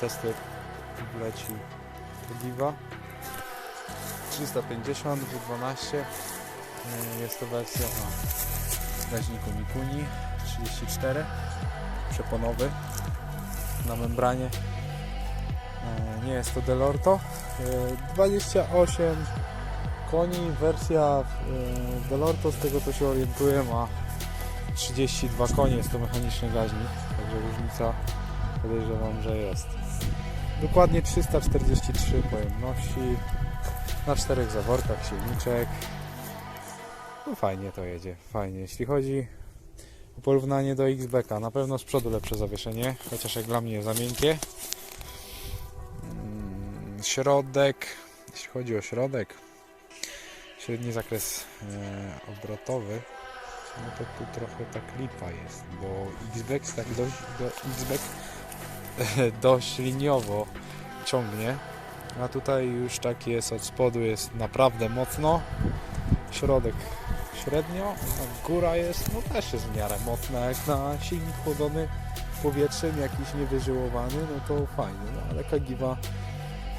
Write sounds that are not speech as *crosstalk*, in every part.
testy wleci Diva. 350 W12 Yy, jest to wersja o gaźniku Mikuni 34 przeponowy na membranie. Yy, nie jest to Delorto. Yy, 28 koni. Wersja yy, Delorto z tego co się orientuję ma 32 konie. Jest to mechaniczny gaźnik także różnica podejrzewam, że jest dokładnie 343 pojemności. Na czterech zaworkach silniczek. No fajnie to jedzie, fajnie. Jeśli chodzi o porównanie do XBK na pewno z przodu lepsze zawieszenie chociaż jak dla mnie za miękkie Mm, środek jeśli chodzi o środek średni zakres e, obrotowy no to tu trochę tak lipa jest, bo Xbex tak dość, do, Xbex *laughs* dość liniowo ciągnie, a tutaj już tak jest od spodu jest naprawdę mocno, środek średnio, góra jest no też jest w miarę mocna, jak na silnik chłodzony powietrzem jakiś niewyżyłowany, no to fajnie, no ale Kagiwa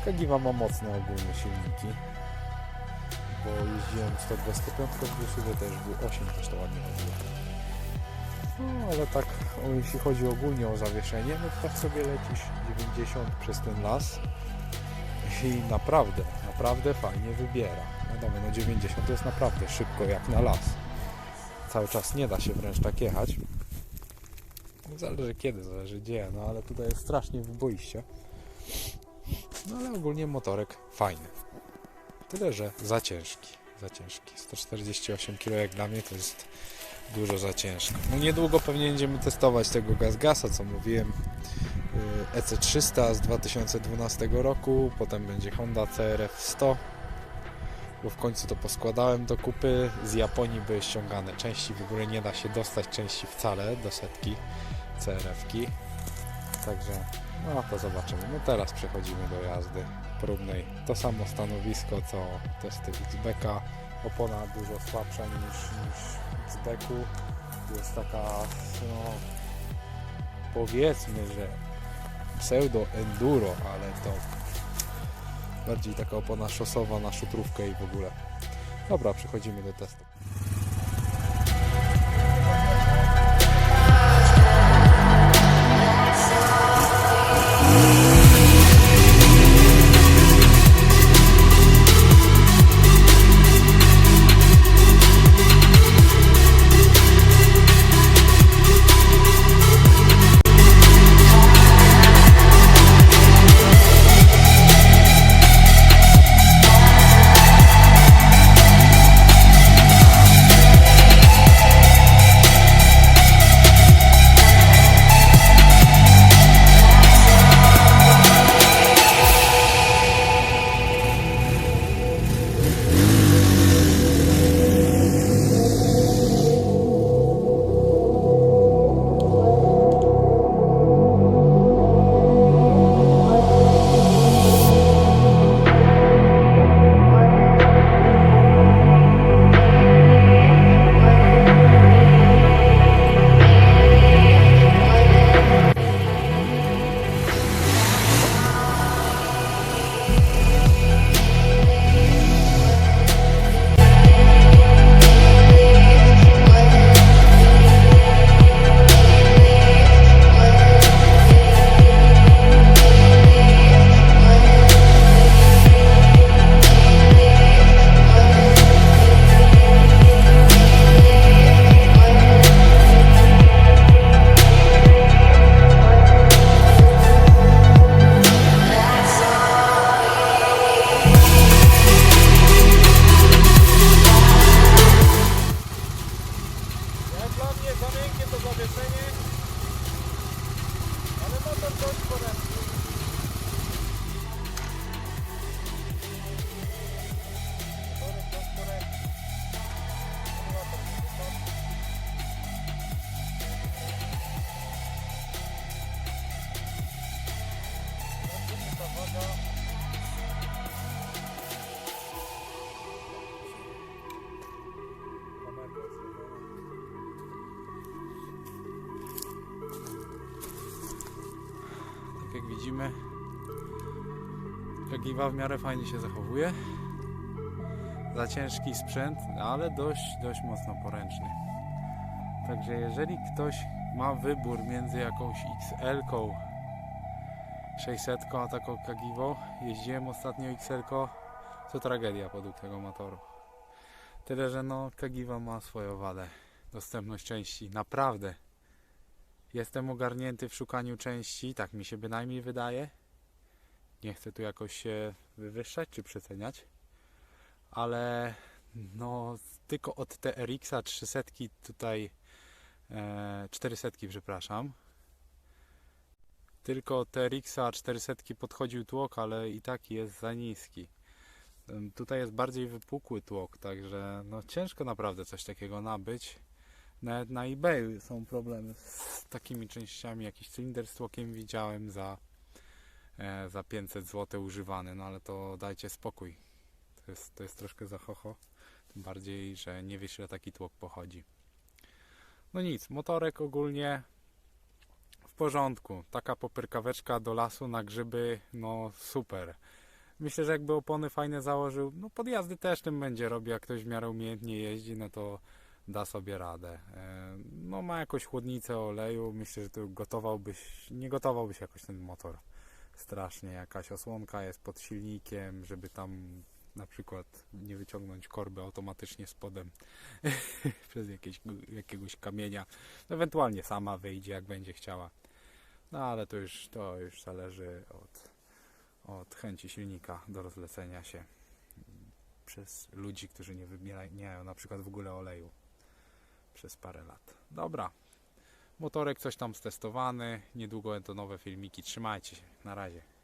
Kagiwa ma mocne ogólnie silniki. Bo jeździłem 125 w też był 8 też to ładnie. No ale tak o, jeśli chodzi ogólnie o zawieszenie, no to tak sobie lecisz 90 przez ten las i naprawdę, naprawdę fajnie wybiera. Wiadomo, no 90 to jest naprawdę szybko jak na las. Cały czas nie da się wręcz tak jechać. Zależy kiedy, zależy gdzie, no ale tutaj jest strasznie wyboiście. No ale ogólnie motorek fajny. Tyle, że za ciężki. Za ciężki. 148 kg jak dla mnie to jest dużo za ciężko. No niedługo pewnie będziemy testować tego GazGasa, co mówiłem. Yy, EC300 z 2012 roku, potem będzie Honda CRF 100 bo w końcu to poskładałem do kupy. Z Japonii były ściągane części, w ogóle nie da się dostać części wcale do setki CRF-ki. Także no to zobaczymy. No teraz przechodzimy do jazdy próbnej. To samo stanowisko co testy XBK. Opona dużo słabsza niż, niż XBK. Jest taka, no powiedzmy, że pseudo enduro, ale to bardziej taka opona szosowa na szutrówkę i w ogóle. Dobra, przechodzimy do testu. Motor widzimy, Kagiwa w miarę fajnie się zachowuje. Za ciężki sprzęt, ale dość, dość mocno poręczny. Także jeżeli ktoś ma wybór między jakąś XL-ką 600 a taką Kagiwą, jeździłem ostatnio XL, to tragedia podług tego motoru. Tyle, że no Kagiwa ma swoją wadę. Dostępność części, naprawdę. Jestem ogarnięty w szukaniu części, tak mi się bynajmniej wydaje. Nie chcę tu jakoś się wywyższać czy przeceniać, ale no tylko od TRX-a 300 tutaj e, 400 przepraszam. Tylko TRX-a 400 podchodził tłok, ale i tak jest za niski. Tutaj jest bardziej wypukły tłok, także no ciężko naprawdę coś takiego nabyć. Nawet na eBayu są problemy z takimi częściami. Jakiś cylinder z tłokiem widziałem za, e, za 500 zł używany, no ale to dajcie spokój. To jest, to jest troszkę za chocho. Tym bardziej, że nie wiesz ile taki tłok pochodzi. No nic, motorek ogólnie w porządku. Taka popyrkaweczka do lasu na grzyby, no super. Myślę, że jakby opony fajne założył, no podjazdy też tym będzie robił, jak ktoś w miarę umiejętnie jeździ, no to da sobie radę. E, No ma jakąś chłodnicę oleju, myślę, że tu gotowałbyś, nie gotowałbyś jakoś ten motor strasznie. Jakaś osłonka jest pod silnikiem, żeby tam na przykład nie wyciągnąć korby automatycznie spodem *laughs* przez jakieś, jakiegoś kamienia. Ewentualnie sama wyjdzie, jak będzie chciała. No ale to już, to już zależy od, od chęci silnika do rozlecenia się przez ludzi, którzy nie wymieniają na przykład w ogóle oleju przez parę lat. Dobra. Motorek coś tam stestowany. Niedługo to nowe filmiki. Trzymajcie się. Na razie.